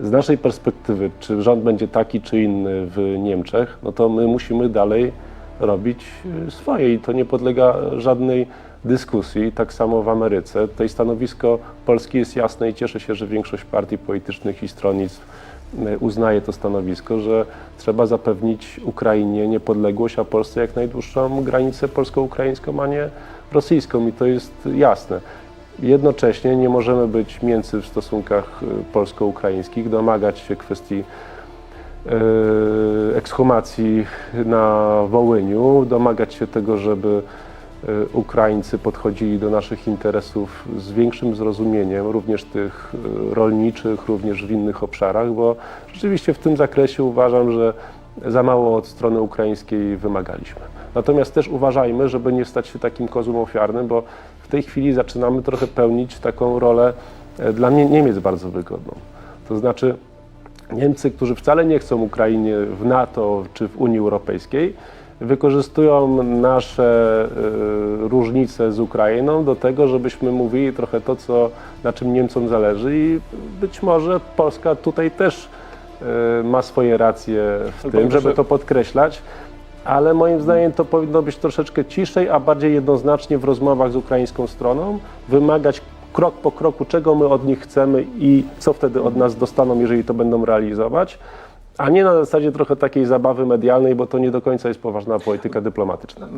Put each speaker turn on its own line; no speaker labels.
z naszej perspektywy, czy rząd będzie taki czy inny w Niemczech, no to my musimy dalej robić y, swoje i to nie podlega żadnej dyskusji. Tak samo w Ameryce. Tutaj stanowisko Polski jest jasne i cieszę się, że większość partii politycznych i stronnictw y, uznaje to stanowisko, że trzeba zapewnić Ukrainie niepodległość, a Polsce jak najdłuższą granicę polsko-ukraińską, a nie rosyjską i to jest jasne. Jednocześnie nie możemy być mięcy w stosunkach y, polsko-ukraińskich, domagać się kwestii e, ekshumacji na Wołyniu, domagać się tego, żeby e, Ukraińcy podchodzili do naszych interesów z większym zrozumieniem, również tych rolniczych, również w innych obszarach, bo rzeczywiście w tym zakresie uważam, że za mało od strony ukraińskiej wymagaliśmy. Natomiast też uważajmy, żeby nie stać się takim kozłem ofiarnym, bo w tej chwili zaczynamy trochę pełnić taką rolę e, dla Nie- Niemiec bardzo wygodną. To znaczy, Niemcy, którzy wcale nie chcą Ukrainie w NATO czy w Unii Europejskiej, wykorzystują nasze y, różnice z Ukrainą do tego, żebyśmy mówili trochę to, co, na czym Niemcom zależy i być może Polska tutaj też y, ma swoje racje w tym, żeby to podkreślać. Ale moim zdaniem to powinno być troszeczkę ciszej, a bardziej jednoznacznie w rozmowach z ukraińską stroną, wymagać krok po kroku, czego my od nich chcemy i co wtedy od nas dostaną, jeżeli to będą realizować, a nie na zasadzie trochę takiej zabawy medialnej, bo to nie do końca jest poważna polityka dyplomatyczna.